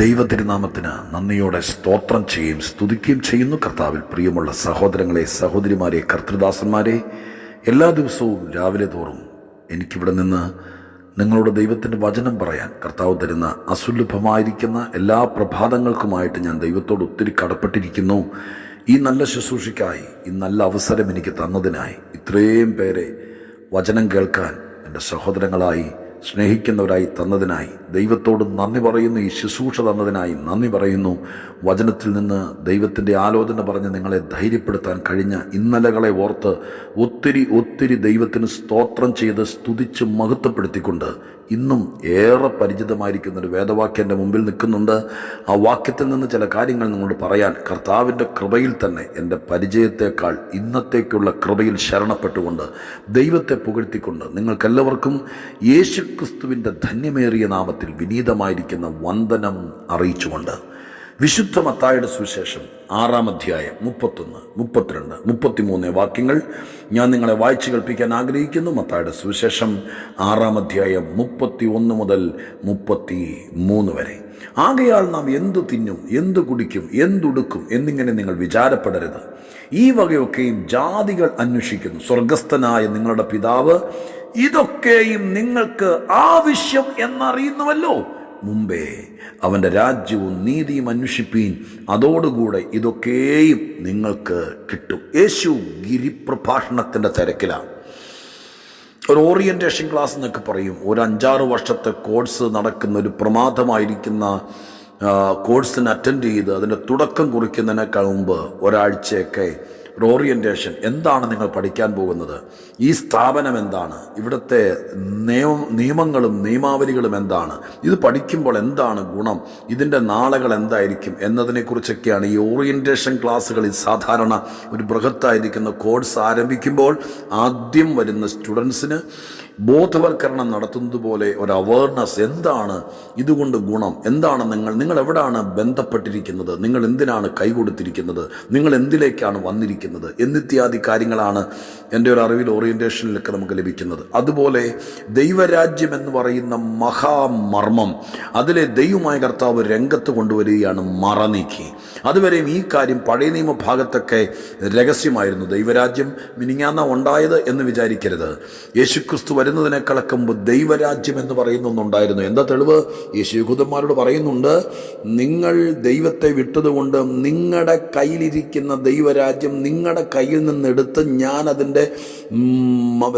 ദൈവതിരുനാമത്തിന് നന്ദിയോടെ സ്തോത്രം ചെയ്യും സ്തുതിക്കുകയും ചെയ്യുന്നു. കർത്താവിൽ പ്രിയമുള്ള സഹോദരങ്ങളെ സഹോദരിമാരെ കർത്തൃദാസന്മാരെ എല്ലാ ദിവസവും രാവിലെ തോറും എനിക്കിവിടെ നിന്ന് നിങ്ങളുടെ ദൈവത്തിന്റെ വചനം പറയാൻ കർത്താവ് തരുന്ന അസുലഭമായിരിക്കുന്ന എല്ലാ പ്രഭാതങ്ങൾക്കുമായിട്ട് ഞാൻ ദൈവത്തോട് ഒത്തിരി കടപ്പെട്ടിരിക്കുന്നു. ഈ നല്ല ശുശ്രൂഷയ്ക്കായി ഈ നല്ല അവസരം എനിക്ക് തന്നതിനായി ഇത്രയും പേരെ വചനം കേൾക്കാൻ എന്റെ സഹോദരങ്ങളായി സ്നേഹിക്കുന്നവരായി തന്നതിനായി ദൈവത്തോട് നന്ദി പറയുന്നു ഈ ശുശ്രൂഷ തന്നതിനായി നന്ദി പറയുന്നു. വചനത്തിൽ നിന്ന് ദൈവത്തിന്റെ ആലോചന പറഞ്ഞ് നിങ്ങളെ ധൈര്യപ്പെടുത്താൻ കഴിഞ്ഞ ഇന്നലകളെ ഓർത്ത് ഒത്തിരി ഒത്തിരി ദൈവത്തിന് സ്തോത്രം ചെയ്ത് സ്തുതിച്ച് മഹത്വപ്പെടുത്തിക്കൊണ്ട് ഇന്നും ഏറെ പരിചിതമായിരിക്കുന്ന ഒരു വേദവാക്യം എന്റെ മുമ്പിൽ നിൽക്കുന്നുണ്ട്. ആ വാക്യത്തിൽ നിന്ന് ചില കാര്യങ്ങൾ നിങ്ങളോട് പറയാൻ കർത്താവിന്റെ കൃപയിൽ തന്നെ എന്റെ പരിചയത്തേക്കാൾ ഇന്നത്തേക്കുള്ള കൃപയിൽ ശരണപ്പെട്ടുകൊണ്ട് ദൈവത്തെ പുകഴ്ത്തിക്കൊണ്ട് നിങ്ങൾക്കെല്ലാവർക്കും യേശുക്രിസ്തുവിന്റെ ധന്യമേറിയ നാമത്തിൽ വിനീതമായിരിക്കുന്ന വന്ദനം അറിയിച്ചുകൊണ്ട് വിശുദ്ധ മത്തായുടെ സുവിശേഷം ആറാം അധ്യായം മുപ്പത്തൊന്ന് മുപ്പത്തിരണ്ട് മുപ്പത്തിമൂന്ന് വാക്യങ്ങൾ ഞാൻ നിങ്ങളെ വായിച്ചു കേൾപ്പിക്കാൻ ആഗ്രഹിക്കുന്നു. മത്തായുടെ സുവിശേഷം ആറാം അധ്യായം മുപ്പത്തി ഒന്ന് മുതൽ മുപ്പത്തി മൂന്ന് വരെ. ആകയാൽ നാം എന്തു തിന്നും എന്തു കുടിക്കും എന്തുടുക്കും എന്നിങ്ങനെ നിങ്ങൾ വിചാരപ്പെടരുത്. ഈ വകയൊക്കെയും ജാതികൾ അന്വേഷിക്കുന്നു. സ്വർഗസ്ഥനായ നിങ്ങളുടെ പിതാവ് ഇതൊക്കെയും നിങ്ങൾക്ക് ആവശ്യം എന്നറിയുന്നുവല്ലോ. മുമ്പേ അവന്റെ രാജ്യവും നീതിയും അന്വേഷിപ്പീൻ അതോടുകൂടെ ഇതൊക്കെയും നിങ്ങൾക്ക് കിട്ടും. യേശു ഗിരിപ്രഭാഷണത്തിന്റെ തിരക്കിലാണ്. ഒരു ഓറിയന്റേഷൻ ക്ലാസ് എന്നൊക്കെ പറയും. ഒരു അഞ്ചാറ് വർഷത്തെ കോഴ്സ് നടക്കുന്ന ഒരു പ്രമാദമായിരിക്കുന്ന കോഴ്സിന് അറ്റൻഡ് ചെയ്ത് അതിന്റെ തുടക്കം കുറിക്കുന്നതിനേക്കാൾ മുമ്പ് ഒരാഴ്ചയൊക്കെ ഒരു ഓറിയന്റേഷൻ എന്താണ് നിങ്ങൾ പഠിക്കാൻ പോകുന്നത്? ഈ സ്ഥാപനം എന്താണ്? ഇവിടുത്തെ നിയമ നിയമങ്ങളും നിയമാവലികളും എന്താണ്? ഇത് പഠിക്കുമ്പോൾ എന്താണ് ഗുണം? ഇതിന്റെ നാളകൾ എന്തായിരിക്കും എന്നതിനെക്കുറിച്ചൊക്കെയാണ് ഈ ഓറിയന്റേഷൻ ക്ലാസ്സുകളിൽ സാധാരണ ഒരു ബൃഹത്തായിരിക്കുന്ന കോഴ്സ് ആരംഭിക്കുമ്പോൾ ആദ്യം വരുന്ന സ്റ്റുഡൻസിന് ബോധവൽക്കരണം നടത്തുന്നത് പോലെ ഒരു അവയർനെസ് എന്താണ്? ഇതുകൊണ്ട് ഗുണം. എന്താണ് നിങ്ങൾ നിങ്ങൾ എവിടാണ് ബന്ധപ്പെട്ടിരിക്കുന്നത്? നിങ്ങൾ എന്തിനാണ് കൈകൊടുത്തിരിക്കുന്നത്? നിങ്ങൾ എന്തിലേക്കാണ് വന്നിരിക്കുന്നത്? എന്നിത്യാദി കാര്യങ്ങളാണ് എന്റെ ഒരു അറിവിൽ ഓറിയന്റേഷനിലൊക്കെ നമുക്ക് ലഭിക്കുന്നത്. അതുപോലെ ദൈവരാജ്യം എന്ന് പറയുന്ന മഹാമർമ്മം. അതിലെ ദൈവമായ കർത്താവ് രംഗത്ത് കൊണ്ടുവരികയാണ് മറനീക്കി. അതുവരെയും ഈ കാര്യം പഴയ നിയമ ഭാഗത്തൊക്കെ രഹസ്യമായിരുന്നു. ദൈവരാജ്യം മിനിങ്ങാന്ന ഉണ്ടായത് എന്ന് വിചാരിക്കരുത്. യേശുക്രിസ്തു വരുന്നതിനേക്കാളൊക്കെ മുമ്പ് ദൈവരാജ്യം എന്ന് പറയുന്ന ഒന്നുണ്ടായിരുന്നു. എന്താ തെളിവ്? യേശു യഹൂദന്മാരോട് പറയുന്നുണ്ട് നിങ്ങൾ ദൈവത്തെ വിട്ടതുകൊണ്ട് നിങ്ങളുടെ കയ്യിലിരിക്കുന്ന ദൈവരാജ്യം നിങ്ങളുടെ കയ്യിൽ നിന്നെടുത്ത് ഞാൻ അതിന്റെ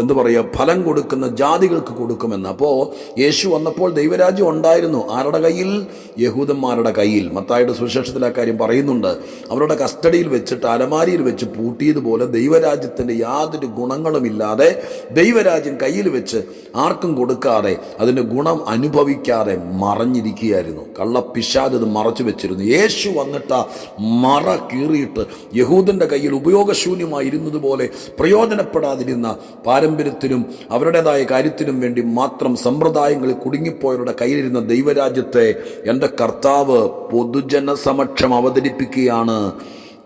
എന്താ പറയുക ഫലം കൊടുക്കുന്ന ജാതികൾക്ക് കൊടുക്കുമെന്ന്. അപ്പോൾ യേശു വന്നപ്പോൾ ദൈവരാജ്യം ഉണ്ടായിരുന്നു. ആരുടെ കയ്യിൽ? യഹൂദന്മാരുടെ കയ്യിൽ. മത്തായുടെ സുവിശേഷത്തിൽ ആ കാര്യം പറയുന്നുണ്ട്. അവരുടെ കസ്റ്റഡിയിൽ വെച്ചിട്ട് അലമാരിയിൽ വെച്ച് പൂട്ടിയതുപോലെ ദൈവരാജ്യത്തിന്റെ യാതൊരു ഗുണങ്ങളുമില്ലാതെ ദൈവരാജ്യം കയ്യിൽ വെച്ച് ആർക്കും കൊടുക്കാതെ അതിന്റെ ഗുണം അനുഭവിക്കാതെ മറഞ്ഞിരിക്കുകയായിരുന്നു. കള്ളപ്പിശാജ് അത് മറച്ചു വെച്ചിരുന്നു. യേശു വന്നിട്ട് മറ കീറിയിട്ട് യഹൂദന്റെ കയ്യിൽ ഉപയോഗശൂന്യമായിരുന്നത് പോലെ പ്രയോജനപ്പെടാതിരുന്ന പാരമ്പര്യത്തിനും അവരുടേതായ കാര്യത്തിനും വേണ്ടി മാത്രം സമ്പ്രദായങ്ങളിൽ കുടുങ്ങിപ്പോയവരുടെ കയ്യിലിരുന്ന ദൈവരാജ്യത്തെ എന്റെ കർത്താവ് പൊതുജന സമക്ഷം അവതരിപ്പിക്കുകയാണ്.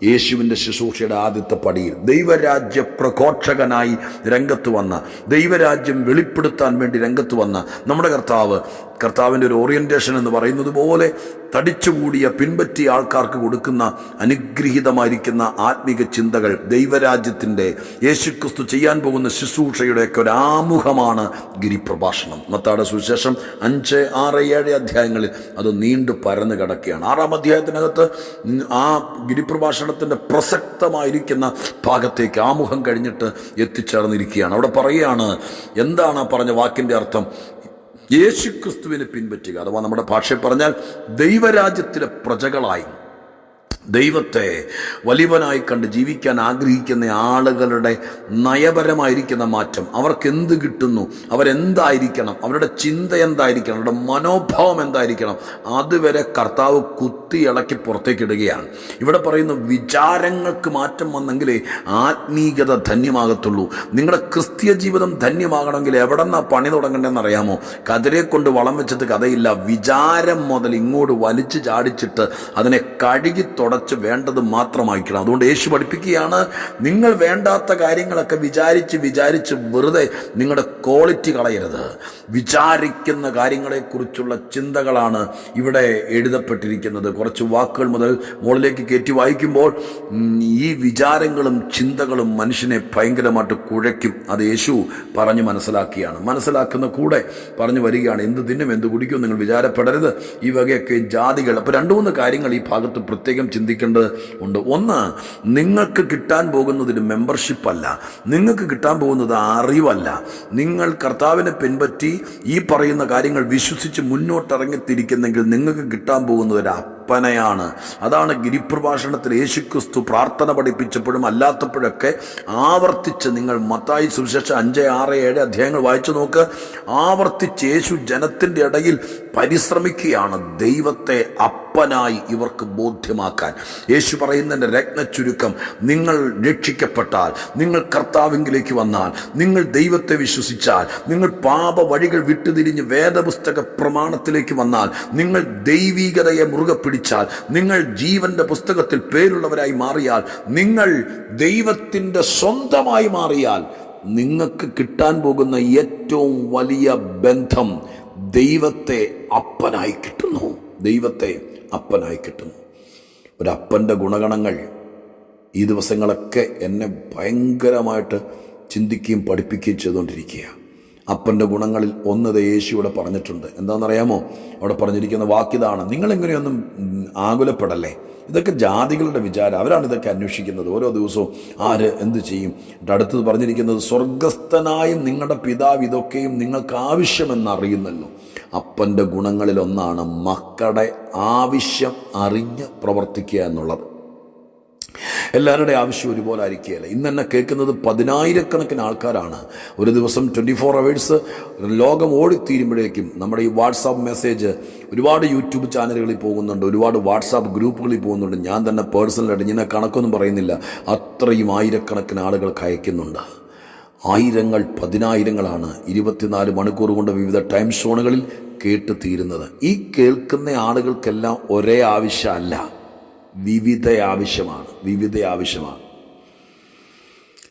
യേശുവിന്റെ ശുശ്രൂഷയുടെ ആദ്യത്തെ പടിയിൽ ദൈവരാജ്യ പ്രഘോഷകനായി രംഗത്ത് വന്ന ദൈവരാജ്യം വെളിപ്പെടുത്താൻ വേണ്ടി രംഗത്ത് വന്ന നമ്മുടെ കർത്താവ് കർത്താവിന്റെ ഒരു ഓറിയന്റേഷൻ എന്ന് പറയുന്നത് പോലെ തടിച്ചുകൂടിയ പിൻപറ്റിയ ആൾക്കാർക്ക് കൊടുക്കുന്ന അനുഗ്രഹീതമായിരിക്കുന്ന ആത്മീക ചിന്തകൾ ദൈവരാജ്യത്തിന്റെ യേശുക്രിസ്തു ചെയ്യാൻ പോകുന്ന ശുശ്രൂഷയുടെയൊക്കെ ഒരു ആമുഖമാണ് ഗിരിപ്രഭാഷണം. മത്താടെ സുവിശേഷം അഞ്ച് ആറ് ഏഴ് അധ്യായങ്ങളിൽ അത് നീണ്ടു പരന്നു കിടക്കുകയാണ്. ആറാം അധ്യായത്തിനകത്ത് ആ ഗിരിപ്രഭാഷണത്തിന്റെ പ്രസക്തമായിരിക്കുന്ന ഭാഗത്തേക്ക് ആമുഖം കഴിഞ്ഞിട്ട് എത്തിച്ചേർന്നിരിക്കുകയാണ്. അവിടെ പറയുകയാണ് എന്താണ് ആ പറഞ്ഞ വാക്കിന്റെ അർത്ഥം? യേശുക്രിസ്തുവിനെ പിൻപറ്റുക. അഥവാ നമ്മുടെ ഭാഷയിൽ പറഞ്ഞാൽ ദൈവരാജ്യത്തിലെ പ്രജകളായി. ദൈവത്തെ വലിവനായി കണ്ട് ജീവിക്കാൻ ആഗ്രഹിക്കുന്ന ആളുകളുടെ നയപരമായിരിക്കുന്ന മാറ്റം. അവർക്ക് എന്ത് കിട്ടുന്നു? അവരെന്തായിരിക്കണം? അവരുടെ ചിന്ത എന്തായിരിക്കണം? അവരുടെ മനോഭാവം എന്തായിരിക്കണം? അതുവരെ കർത്താവ് കുത്തി ഇളക്കി പുറത്തേക്കിടുകയാണ് ഇവിടെ പറയുന്ന വിചാരങ്ങൾക്ക് മാറ്റം വന്നെങ്കിലേ ആത്മീകത ധന്യമാകത്തുള്ളൂ. നിങ്ങളുടെ ക്രിസ്തീയ ജീവിതം ധന്യമാകണമെങ്കിൽ എവിടെ നിന്നാ പണി തുടങ്ങേണ്ടതെന്ന് അറിയാമോ? കതിരെ കൊണ്ട് വളം വെച്ചിട്ട് കഥയില്ല. വിചാരം മുതൽ ഇങ്ങോട്ട് വലിച്ചു ചാടിച്ചിട്ട് അതിനെ കഴുകി തുടച്ച് അടച്ച് വേണ്ടത് മാത്രമായിക്കണം അതുകൊണ്ട് യേശു പഠിപ്പിക്കുകയാണ് നിങ്ങൾ വേണ്ടാത്ത കാര്യങ്ങളൊക്കെ വിചാരിച്ച് വിചാരിച്ച് വെറുതെ നിങ്ങളുടെ ക്വാളിറ്റി കളയരുത്. വിചാരിക്കുന്ന കാര്യങ്ങളെക്കുറിച്ചുള്ള ചിന്തകളാണ് ഇവിടെ എഴുതപ്പെട്ടിരിക്കുന്നത്. കുറച്ച് വാക്കുകൾ മുതൽ മുകളിലേക്ക് കയറ്റി വായിക്കുമ്പോൾ ഈ വിചാരങ്ങളും ചിന്തകളും മനുഷ്യനെ ഭയങ്കരമായിട്ട് കുഴയ്ക്കും. അത് യേശു പറഞ്ഞു മനസ്സിലാക്കിയാണ്. മനസ്സിലാക്കുന്ന കൂടെ പറഞ്ഞു വരികയാണ് എന്ത് തിന്നും എന്ത് കുടിക്കും നിങ്ങൾ വിചാരപ്പെടരുത്. ഈ വകയൊക്കെ ജാതികൾ. അപ്പോൾ രണ്ട് മൂന്ന് കാര്യങ്ങൾ ഈ ഭാഗത്ത് പ്രത്യേകം ചിന്തിക്കേണ്ടത് ഉണ്ട്. ഒന്ന് നിങ്ങൾക്ക് കിട്ടാൻ പോകുന്നതിന് മെമ്പർഷിപ്പ് അല്ല. നിങ്ങൾക്ക് കിട്ടാൻ പോകുന്നത് അറിവല്ല. നിങ്ങൾ കർത്താവിനെ പിൻപറ്റി ഈ പറയുന്ന കാര്യങ്ങൾ വിശ്വസിച്ച് മുന്നോട്ടിറങ്ങിത്തിരിക്കുന്നെങ്കിൽ നിങ്ങൾക്ക് കിട്ടാൻ പോകുന്നത് ഒരു അപ്പനയാണ്. അതാണ് ഗിരിപ്രഭാഷണത്തിൽ യേശുക്രിസ്തു പ്രാർത്ഥന പഠിപ്പിച്ചപ്പോഴും അല്ലാത്തപ്പോഴൊക്കെ ആവർത്തിച്ച് നിങ്ങൾ മത്തായി സുവിശേഷം അഞ്ച് ആറ് ഏഴ് അധ്യായങ്ങൾ വായിച്ചു നോക്ക്. ആവർത്തിച്ച് യേശു ജനത്തിന്റെ ഇടയിൽ പരിശ്രമിക്കുകയാണ് ദൈവത്തെ അപ്പനായി ഇവർക്ക് ബോധ്യമാക്കാൻ. യേശു പറയുന്നതിന്റെ രത്ന ചുരുക്കം നിങ്ങൾ രക്ഷിക്കപ്പെട്ടാൽ നിങ്ങൾ കർത്താവിങ്കിലേക്ക് വന്നാൽ നിങ്ങൾ ദൈവത്തെ വിശ്വസിച്ചാൽ നിങ്ങൾ പാപ വഴികൾ വിട്ടുതിരിഞ്ഞ് വേദപുസ്തക പ്രമാണത്തിലേക്ക് വന്നാൽ നിങ്ങൾ ദൈവീകതയെ മുറുകെ പിടിച്ചാൽ നിങ്ങൾ ജീവന്റെ പുസ്തകത്തിൽ പേരുള്ളവരായി മാറിയാൽ നിങ്ങൾ ദൈവത്തിന്റെ സ്വന്തമായി മാറിയാൽ നിങ്ങൾക്ക് കിട്ടാൻ പോകുന്ന ഏറ്റവും വലിയ ബന്ധം ദൈവത്തെ അപ്പനായി കിട്ടുന്നു. ദൈവത്തെ അപ്പനായി കിട്ടുന്നു. ഒരപ്പന്റെ ഗുണഗണങ്ങൾ ഈ ദിവസങ്ങളൊക്കെ എന്നെ ഭയങ്കരമായിട്ട് ചിന്തിക്കുകയും പഠിപ്പിക്കുകയും ചെയ്തുകൊണ്ടിരിക്കുക അപ്പന്റെ ഗുണങ്ങളിൽ ഒന്നത് യേശു ഇവിടെ പറഞ്ഞിട്ടുണ്ട്. എന്താണെന്നറിയാമോ? അവിടെ പറഞ്ഞിരിക്കുന്ന വാക്കിതാണ്. നിങ്ങളിങ്ങനെയൊന്നും ആകുലപ്പെടല്ലേ? ഇതൊക്കെ ജാതികളുടെ വിചാരം. അവരാണ് ഇതൊക്കെ അന്വേഷിക്കുന്നത്. ഓരോ ദിവസവും ആര് എന്ത് ചെയ്യും? അടുത്തത് പറഞ്ഞിരിക്കുന്നത് സ്വർഗസ്ഥനായും നിങ്ങളുടെ പിതാവ് ഇതൊക്കെയും നിങ്ങൾക്ക് ആവശ്യമെന്ന് അറിയുന്നല്ലോ അപ്പന്റെ ഗുണങ്ങളിൽ ഒന്നാണ് മക്കളുടെ ആവശ്യം അറിഞ്ഞ് പ്രവർത്തിക്കുക എന്നുള്ളത്. എല്ലാവരുടെയും ആവശ്യം ഒരുപോലെ ആയിരിക്കുകയല്ല? ഇന്ന് എന്നെ കേൾക്കുന്നത് പതിനായിരക്കണക്കിന് ആൾക്കാരാണ്. ഒരു ദിവസം ട്വന്റി ഫോർ അവേഴ്സ് ലോകം ഓടിത്തീരുമ്പോഴേക്കും നമ്മുടെ ഈ വാട്സാപ്പ് മെസ്സേജ് ഒരുപാട് യൂട്യൂബ് ചാനലുകളിൽ പോകുന്നുണ്ട് ഒരുപാട് വാട്സാപ്പ് ഗ്രൂപ്പുകളിൽ പോകുന്നുണ്ട്. ഞാൻ തന്നെ പേഴ്സണലായിട്ട് ഞാൻ കണക്കൊന്നും പറയുന്നില്ല. അത്രയും ആയിരക്കണക്കിന് ആളുകൾക്ക് അയക്കുന്നുണ്ട് ആയിരങ്ങൾ പതിനായിരങ്ങളാണ് ഇരുപത്തിനാല് മണിക്കൂർ കൊണ്ട് വിവിധ ടൈം സോണുകളിൽ കേട്ട് തീരുന്നത്. ഈ കേൾക്കുന്ന ആളുകൾക്കെല്ലാം ഒരേ ആവശ്യമല്ല. വിവിധ ആവശ്യമാണ് വിവിധ ആവശ്യമാണ്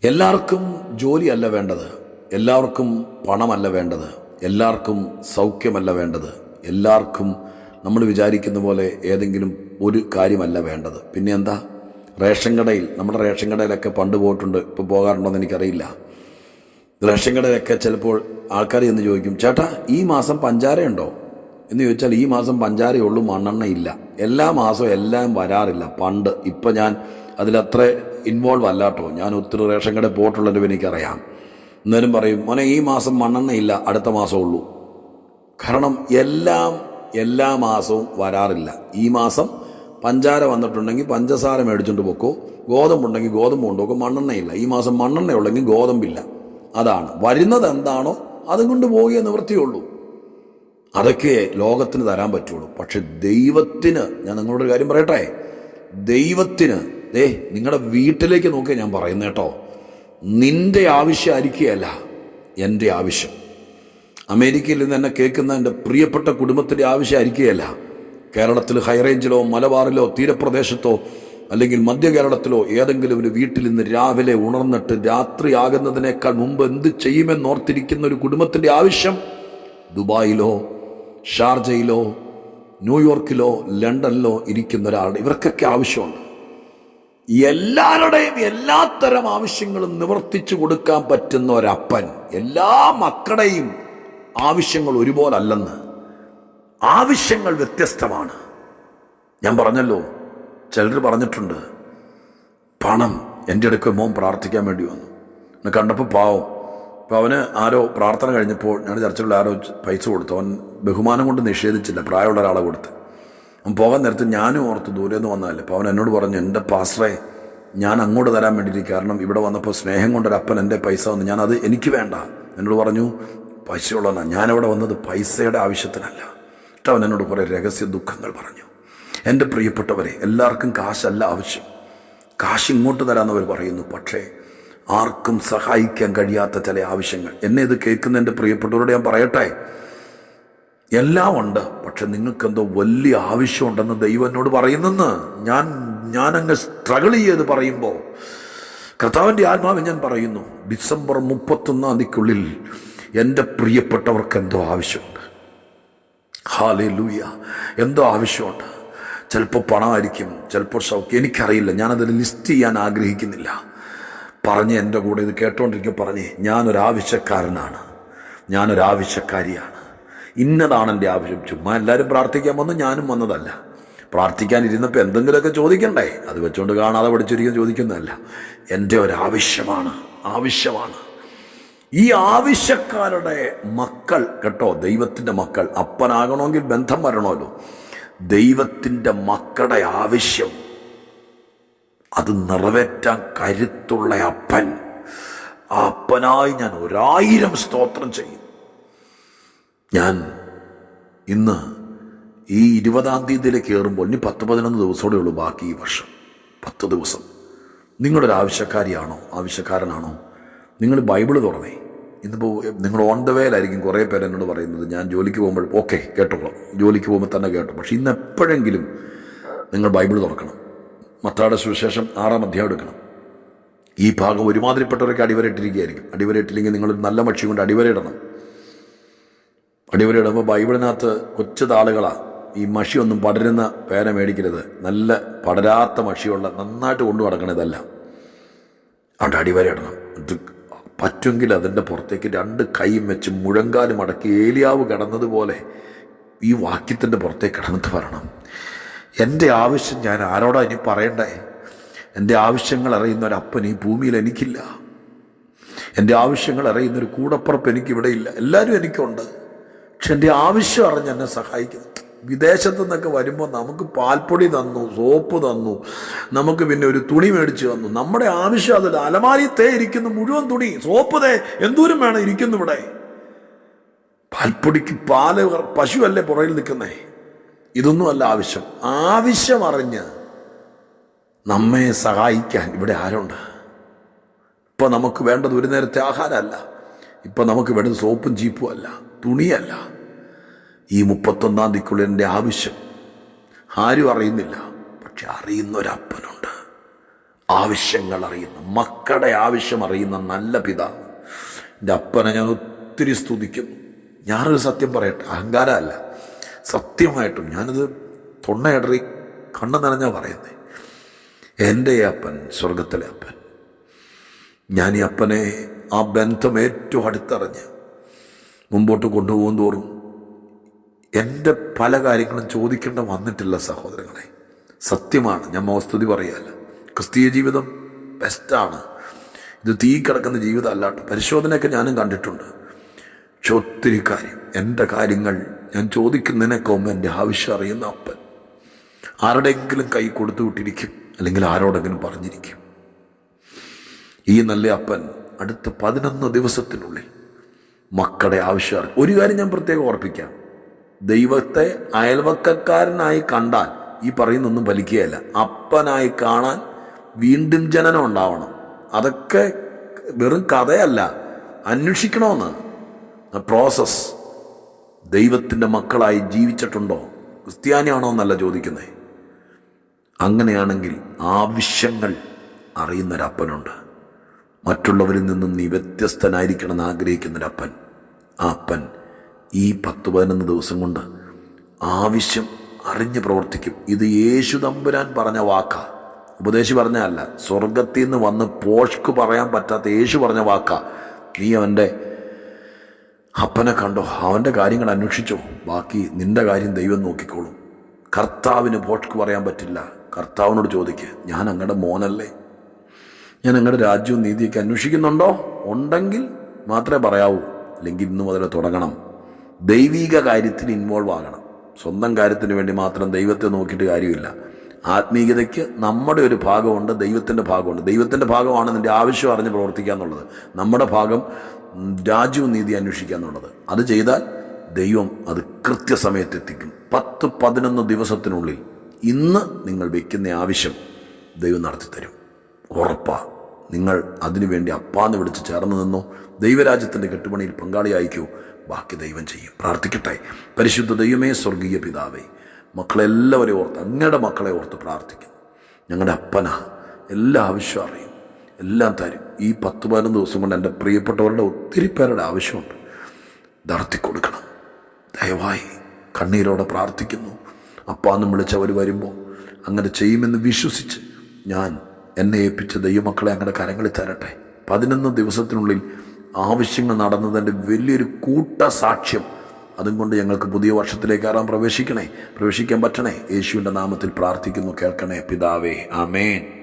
എല്ലാവർക്കും ജോലിയല്ല വേണ്ടത് എല്ലാവർക്കും പണമല്ല വേണ്ടത് എല്ലാവർക്കും സൗഖ്യമല്ല വേണ്ടത് എല്ലാവർക്കും നമ്മൾ വിചാരിക്കുന്ന പോലെ ഏതെങ്കിലും ഒരു കാര്യമല്ല വേണ്ടത്. പിന്നെ എന്താ? റേഷൻ കടയിൽ നമ്മുടെ റേഷൻ കടയിലൊക്കെ പണ്ട് പോയിട്ടുണ്ട് ഇപ്പോൾ പോകാറുണ്ടോയെന്ന് എനിക്കറിയില്ല. റേഷൻ കടയിലൊക്കെ ചിലപ്പോൾ ആൾക്കാർ ചെന്ന് ചോദിക്കും ചേട്ടാ ഈ മാസം പഞ്ചാരയുണ്ടോ? എന്ന് ചോദിച്ചാൽ ഈ മാസം പഞ്ചാരയുള്ളൂ മണ്ണെണ്ണ ഇല്ല. എല്ലാ മാസവും എല്ലാം വരാറില്ല. പണ്ട് ഇപ്പം ഞാൻ അതിലത്ര ഇൻവോൾവ് അല്ലാട്ടോ ഞാൻ ഒത്തിരി റേഷൻ കടയിൽ പോയിട്ടുള്ളതിന്റെ എനിക്കറിയാം. എന്നാലും പറയും മോനെ ഈ മാസം മണ്ണെണ്ണ ഇല്ല അടുത്ത മാസം ഉള്ളൂ. കാരണം എല്ലാം എല്ലാ മാസവും വരാറില്ല. ഈ മാസം പഞ്ചാര വന്നിട്ടുണ്ടെങ്കിൽ പഞ്ചസാര മേടിച്ചുകൊണ്ട് പൊക്കോ. ഗോതമ്പുണ്ടെങ്കിൽ ഗോതമ്പ് കൊണ്ടുപോക്കോ മണ്ണെണ്ണയില്ല ഈ മാസം മണ്ണെണ്ണ ഉള്ളെങ്കിൽ ഗോതമ്പില്ല. അതാണ്. വരുന്നത് എന്താണോ അതും കൊണ്ട് പോവുകയേ നിവൃത്തിയുള്ളൂ അതൊക്കെ ലോകത്തിന് തരാൻ പറ്റുള്ളൂ. പക്ഷെ ദൈവത്തിന് ഞാൻ നിങ്ങളോടൊരു കാര്യം പറയട്ടെ? ദൈവത്തിന് ദേ നിങ്ങളുടെ വീട്ടിലേക്ക് നോക്കിയാൽ ഞാൻ പറയുന്നത് കേട്ടോ. നിന്റെ ആവശ്യം ആയിരിക്കുകയല്ല എന്റെ ആവശ്യം. അമേരിക്കയിൽ നിന്ന് എന്നെ കേൾക്കുന്ന എന്റെ പ്രിയപ്പെട്ട കുടുംബത്തിന്റെ ആവശ്യമായിരിക്കുകയല്ല കേരളത്തിൽ ഹൈറേഞ്ചിലോ മലബാറിലോ തീരപ്രദേശത്തോ അല്ലെങ്കിൽ മധ്യ കേരളത്തിലോ ഏതെങ്കിലും ഒരു വീട്ടിൽ നിന്ന് രാവിലെ ഉണർന്നിട്ട് രാത്രിയാകുന്നതിനേക്കാൾ മുമ്പ് എന്ത് ചെയ്യുമെന്നോർത്തിരിക്കുന്ന ഒരു കുടുംബത്തിന്റെ ആവശ്യം ദുബായിലോ ഷാർജയിലോ ന്യൂയോർക്കിലോ ലണ്ടനിലോ ഇരിക്കുന്ന ഒരാളുടെ ഇവർക്കൊക്കെ ആവശ്യമുണ്ട്. എല്ലാവരുടെയും എല്ലാത്തരം ആവശ്യങ്ങളും നിവർത്തിച്ചു കൊടുക്കാൻ പറ്റുന്ന ഒരപ്പൻ എല്ലാ മക്കളുടെയും ആവശ്യങ്ങൾ ഒരുപോലല്ലെന്ന്. ആവശ്യങ്ങൾ വ്യത്യസ്തമാണ്. ഞാൻ പറഞ്ഞല്ലോ ചിലർ പറഞ്ഞിട്ടുണ്ട് പണം എന്റെ അടുക്കൽ മോൻ പ്രാർത്ഥിക്കാൻ വേണ്ടി വന്നു. എന്നെ കണ്ടപ്പോൾ പാവം. അപ്പോൾ അവന് ആരോ പ്രാർത്ഥന കഴിഞ്ഞപ്പോൾ ഞാൻ ചർച്ചകളിൽ ആരോ പൈസ കൊടുത്തു. അവൻ ബഹുമാനം കൊണ്ട് നിഷേധിച്ചില്ല പ്രായമുള്ള ഒരാളെ കൊടുത്ത്. അവൻ പോകാൻ നേരത്ത് ഞാനും ഓർത്ത് ദൂരെ നിന്ന് വന്നാലേ അപ്പോൾ അവൻ എന്നോട് പറഞ്ഞു എന്റെ പാസ്റ്ററെ ഞാൻ അങ്ങോട്ട് തരാൻ വേണ്ടിയിട്ട് കാരണം ഇവിടെ വന്നപ്പോൾ സ്നേഹം കൊണ്ടൊരപ്പൻ എന്റെ പൈസ വന്നു ഞാനത് എനിക്ക് വേണ്ട. എന്നോട് പറഞ്ഞു പൈസയുള്ളതാണ് ഞാനിവിടെ വന്നത് പൈസയുടെ ആവശ്യത്തിനല്ല. എന്നിട്ട് അവൻ എന്നോട് കുറേ രഹസ്യ ദുഃഖങ്ങൾ പറഞ്ഞു. എന്റെ പ്രിയപ്പെട്ടവരെ എല്ലാവർക്കും കാശല്ല ആവശ്യം. കാശ് ഇങ്ങോട്ട് തരാമെന്നവർ പറയുന്നു. പക്ഷേ ആർക്കും സഹായിക്കാൻ കഴിയാത്ത ചില ആവശ്യങ്ങൾ. എന്നെ ഇത് കേൾക്കുന്ന എന്റെ പ്രിയപ്പെട്ടവരോട് ഞാൻ പറയട്ടെ? എല്ലാം ഉണ്ട് പക്ഷെ നിങ്ങൾക്കെന്തോ വലിയ ആവശ്യമുണ്ടെന്ന് ദൈവം എന്നോട് പറയുന്നെന്ന് ഞാൻ ഞാനങ്ങ് സ്ട്രഗിൾ ചെയ്ത് പറയുമ്പോൾ കർത്താവിന്റെ ആത്മാവ് ഞാൻ പറയുന്നു ഡിസംബർ മുപ്പത്തൊന്നാം തീയതിക്കുള്ളിൽ എന്റെ പ്രിയപ്പെട്ടവർക്ക് എന്തോ ആവശ്യമുണ്ട്. ഹാലേ ലൂയ എന്തോ ആവശ്യമുണ്ട്. ചിലപ്പോൾ പണമായിരിക്കും ചിലപ്പോൾ ഷൗക്ക് എനിക്കറിയില്ല ഞാനതിൽ ലിസ്റ്റ് ചെയ്യാൻ ആഗ്രഹിക്കുന്നില്ല. പറഞ്ഞ് എന്റെ കൂടെ ഇത് കേട്ടോണ്ടിരിക്കും. പറഞ്ഞ് ഞാനൊരാവശ്യക്കാരനാണ്. ഞാനൊരാവശ്യക്കാരിയാണ്. ഇന്നതാണ് എന്റെ ആവശ്യം. ചുമ്മാ എല്ലാവരും പ്രാർത്ഥിക്കാൻ വന്നു ഞാനും വന്നതല്ല. പ്രാർത്ഥിക്കാനിരുന്നപ്പോൾ എന്തെങ്കിലുമൊക്കെ ചോദിക്കണ്ടേ? അത് വെച്ചുകൊണ്ട് കാണാതെ പഠിച്ചിരിക്കും ചോദിക്കുന്നതല്ല. എന്റെ ഒരാവശ്യമാണ് ആവശ്യമാണ്. ഈ ആവശ്യക്കാരുടെ മക്കൾ കേട്ടോ ദൈവത്തിന്റെ മക്കൾ അപ്പനാകണമെങ്കിൽ ബന്ധം വരണമല്ലോ. ദൈവത്തിന്റെ മക്കളുടെ ആവശ്യം അത് നിറവേറ്റാൻ കരുത്തുള്ള അപ്പൻ. ആ അപ്പനായി ഞാൻ ഒരായിരം സ്തോത്രം ചെയ്യും. ഞാൻ ഇന്ന് ഈ ഇരുപതാം തീയതിയിലേക്ക് കയറുമ്പോൾ ഇനി പത്ത് പതിനൊന്ന് ദിവസമോടെ ഉള്ളൂ ബാക്കി ഈ വർഷം. പത്ത് ദിവസം. നിങ്ങളൊരു ആവശ്യക്കാരിയാണോ? ആവശ്യക്കാരനാണോ? നിങ്ങൾ ബൈബിൾ തുറന്നേ ഇന്നിപ്പോൾ നിങ്ങൾ ഓൺ ദ വേലായിരിക്കും കുറേ പേര് എന്നോട് പറയുന്നത്. ഞാൻ ജോലിക്ക് പോകുമ്പോൾ ഓക്കെ കേട്ടോളാം. ജോലിക്ക് പോകുമ്പോൾ തന്നെ കേട്ടോ. പക്ഷേ ഇന്ന് എപ്പോഴെങ്കിലും നിങ്ങൾ ബൈബിൾ തുറക്കണം. മത്താടെ സുവിശേഷം ആറാം അധ്യായം എടുക്കണം. ഈ ഭാഗം ഒരുമാതിരിപ്പെട്ടവരൊക്കെ അടിവരയിട്ടിരിക്കുകയായിരിക്കും. അടിവരയിട്ടില്ലെങ്കിൽ നിങ്ങൾ നല്ല മക്ഷി കൊണ്ട് അടിവരയിടണം. അടിവരയിടുമ്പോൾ ബൈബിളിനകത്ത് കൊച്ചു താളുകളാണ് ഈ മഷിയൊന്നും പടരുന്ന പേന മേടിക്കരുത്. നല്ല പടരാത്ത മഷിയുള്ള നന്നായിട്ട് കൊണ്ടു നടക്കണം ഇതെല്ലാം. അവിടെ അടിവരയിടണം. ഇത് പറ്റുമെങ്കിൽ അതിന്റെ പുറത്തേക്ക് രണ്ട് കൈയും വെച്ച് മുഴങ്കാലും അടക്കി ഏലിയാവ് കിടന്നതുപോലെ ഈ വാക്യത്തിന്റെ പുറത്തേക്ക് കിടന്നിട്ട് വരണം. എന്റെ ആവശ്യം ഞാൻ ആരോടാ ഇനി പറയണ്ടേ? എന്റെ ആവശ്യങ്ങൾ അറിയുന്ന ഒരു അപ്പൻ ഈ ഭൂമിയിൽ എനിക്കില്ല. എന്റെ ആവശ്യങ്ങൾ അറിയുന്ന ഒരു കൂടപ്പുറപ്പ് എനിക്കിവിടെ ഇല്ല. എല്ലാവരും എനിക്കുണ്ട്. പക്ഷെ എന്റെ ആവശ്യം അറിഞ്ഞ് എന്നെ സഹായിക്കുന്നു. വിദേശത്തു നിന്നൊക്കെ വരുമ്പോൾ നമുക്ക് പാൽപ്പൊടി തന്നു സോപ്പ് തന്നു. നമുക്ക് പിന്നെ ഒരു തുണി മേടിച്ചു തന്നു. നമ്മുടെ ആവശ്യം അതിൽ അലമാരി തേ ഇരിക്കുന്നു മുഴുവൻ തുണി സോപ്പ് തേ എന്തോരം വേണം ഇരിക്കുന്നു ഇവിടെ? പാൽപ്പൊടിക്ക് പാൽ പശുവല്ലേ പുറയിൽ നിൽക്കുന്നേ? ഇതൊന്നും അല്ല ആവശ്യം. ആവശ്യം അറിഞ്ഞ് നമ്മെ സഹായിക്കാൻ ഇവിടെ ആരുണ്ട്? ഇപ്പൊ നമുക്ക് വേണ്ടത് ഒരു നേരത്തെ ആഹാരമല്ല. ഇപ്പൊ നമുക്ക് വേണ്ടത് സോപ്പും ചീപ്പും അല്ല തുണിയല്ല. ഈ മുപ്പത്തൊന്നാം തീയതിക്കുള്ളിൽ എന്റെ ആവശ്യം. ആരും അറിയുന്നില്ല. പക്ഷെ അറിയുന്ന ഒരപ്പനുണ്ട് ആവശ്യങ്ങൾ അറിയുന്ന മക്കളുടെ ആവശ്യം അറിയുന്ന നല്ല പിതാവ്. എന്റെ അപ്പനെ ഞാൻ ഒത്തിരി സ്തുതിക്കുന്നു. ഞാനൊരു സത്യം പറയട്ടെ അഹങ്കാരമല്ല. സത്യമായിട്ടും ഞാനത് തൊണ്ണയടറി കണ്ണു നനഞ്ഞാ പറയുന്നത് എന്റെ അപ്പൻ സ്വർഗത്തിലെ അപ്പൻ. ഞാൻ ഈ അപ്പനെ ആ ബന്ധം ഏറ്റവും അടുത്തറിഞ്ഞ് മുമ്പോട്ട് കൊണ്ടുപോകും തോറും എന്റെ പല കാര്യങ്ങളും ചോദിക്കേണ്ട വന്നിട്ടില്ല സഹോദരങ്ങളെ. സത്യമാണ് ഞാൻ മോസ്തുതി പറയാല്ല ക്രിസ്തീയ ജീവിതം ബെസ്റ്റാണ് ഇത് തീ കിടക്കുന്ന ജീവിതം അല്ലാട്ട് പരിശോധനയൊക്കെ ഞാനും കണ്ടിട്ടുണ്ട്. ഒത്തിരി കാര്യം. എന്റെ കാര്യങ്ങൾ ഞാൻ ചോദിക്കുന്നതിനേക്കോ എന്റെ ആവശ്യം അറിയുന്ന അപ്പൻ. ആരുടെയെങ്കിലും കൈ കൊടുത്തു വിട്ടിരിക്കും. അല്ലെങ്കിൽ ആരോടെങ്കിലും പറഞ്ഞിരിക്കും. ഈ നല്ല അപ്പൻ അടുത്ത പതിനൊന്ന് ദിവസത്തിനുള്ളിൽ മക്കളുടെ ആവശ്യം ഒരു കാര്യം ഞാൻ പ്രത്യേകം ഓർപ്പിക്കാം. ദൈവത്തെ അയൽവക്കക്കാരനായി കണ്ടാൽ ഈ പറയുന്നൊന്നും ഫലിക്കുകയല്ല. അപ്പനായി കാണാൻ വീണ്ടും ജനനം ഉണ്ടാവണം. അതൊക്കെ വെറും കഥയല്ല. അന്വേഷിക്കണമെന്ന് പ്രോസസ് ദൈവത്തിന്റെ മക്കളായി ജീവിച്ചിട്ടുണ്ടോ? ക്രിസ്ത്യാനിയാണോ എന്നല്ല ചോദിക്കുന്നത് അങ്ങനെയാണെങ്കിൽ ആവശ്യങ്ങൾ അറിയുന്നൊരപ്പനുണ്ട്. മറ്റുള്ളവരിൽ നിന്നും നീ വ്യത്യസ്തനായിരിക്കണമെന്ന് ആഗ്രഹിക്കുന്നൊരപ്പൻ. ആ അപ്പൻ ഈ പത്ത് പതിനൊന്ന് ദിവസം കൊണ്ട് ആവശ്യം അറിഞ്ഞ് പ്രവർത്തിക്കും. ഇത് യേശു തമ്പുരാൻ പറഞ്ഞ വാക്ക. ഉപദേശി പറഞ്ഞതല്ല സ്വർഗത്തിൽ നിന്ന് വന്ന് പോഷ്ക്ക് പറയാൻ പറ്റാത്ത യേശു പറഞ്ഞ വാക്ക. നീ അവന്റെ അപ്പനെ കണ്ടോ? അവന്റെ കാര്യങ്ങൾ അന്വേഷിച്ചോ. ബാക്കി നിന്റെ കാര്യം ദൈവം നോക്കിക്കോളും. കർത്താവിന് പോഷ്ക്ക് പറയാൻ പറ്റില്ല. കർത്താവിനോട് ചോദിക്ക് ഞാൻ അങ്ങയുടെ മോനല്ലേ? ഞാൻ അങ്ങടെ രാജ്യവും നീതിയൊക്കെ അന്വേഷിക്കുന്നുണ്ടോ? ഉണ്ടെങ്കിൽ മാത്രമേ പറയാവൂ. അല്ലെങ്കിൽ ഇന്ന് മുതൽ തുടങ്ങണം. ദൈവീക കാര്യത്തിൽ ഇൻവോൾവ് ആകണം. സ്വന്തം കാര്യത്തിന് വേണ്ടി മാത്രം ദൈവത്തെ നോക്കിയിട്ട് കാര്യമില്ല. ആത്മീയതയ്ക്ക് നമ്മുടെ ഒരു ഭാഗമുണ്ട് ദൈവത്തിന്റെ ഭാഗമുണ്ട്. ദൈവത്തിന്റെ ഭാഗമാണ് നിന്റെ ആവശ്യം അറിഞ്ഞ് പ്രവർത്തിക്കുക എന്നുള്ളത്. നമ്മുടെ ഭാഗം രാജ്യവും നീതി അന്വേഷിക്കുക എന്നുള്ളത്. അത് ചെയ്താൽ ദൈവം അത് കൃത്യസമയത്ത് എത്തിക്കും പത്ത് പതിനൊന്ന് ദിവസത്തിനുള്ളിൽ ഇന്ന് നിങ്ങൾ വയ്ക്കുന്ന ആവശ്യം ദൈവം നടത്തിത്തരും. ഉറപ്പാ. നിങ്ങൾ അതിനുവേണ്ടി അപ്പാന്ന് വിളിച്ച് ചേർന്ന് നിന്നോ ദൈവരാജ്യത്തിന്റെ കെട്ടുപണിയിൽ പങ്കാളിയായിക്കോ ബാക്കി ദൈവം ചെയ്യും. പ്രാർത്ഥിക്കട്ടെ. പരിശുദ്ധ ദൈവമേ സ്വർഗീയ പിതാവേ മക്കളെല്ലാവരെയും ഓർത്ത് അങ്ങയുടെ മക്കളെ ഓർത്ത് പ്രാർത്ഥിക്കുന്നു. ഞങ്ങളുടെ അപ്പന എല്ലാ ആവശ്യവും അറിയും എല്ലാം തരും. ഈ പത്ത് പതിനൊന്ന് ദിവസം കൊണ്ട് എന്റെ പ്രിയപ്പെട്ടവരുടെ ഒത്തിരി പേരുടെ ആവശ്യമുണ്ട്. നടത്തി കൊടുക്കണം. ദയവായി കണ്ണീരോടെ പ്രാർത്ഥിക്കുന്നു. അപ്പാന്ന് വിളിച്ചവർ വരുമ്പോൾ അങ്ങനെ ചെയ്യുമെന്ന് വിശ്വസിച്ച് ഞാൻ എന്നെ ഏൽപ്പിച്ച ദൈവമക്കളെ അങ്ങനെ കരങ്ങളിൽ തരട്ടെ. പതിനൊന്ന് ദിവസത്തിനുള്ളിൽ ആവശ്യങ്ങൾ നടന്നതിന്റെ വലിയൊരു കൂട്ട സാക്ഷ്യം അതും കൊണ്ട് ഞങ്ങൾക്ക് പുതിയ വർഷത്തിലേക്ക് ആറാം പ്രവേശിക്കണേ. പ്രവേശിക്കാൻ പറ്റണേ. യേശുവിന്റെ നാമത്തിൽ പ്രാർത്ഥിക്കുന്നു. കേൾക്കണേ പിതാവേ. ആമേൻ.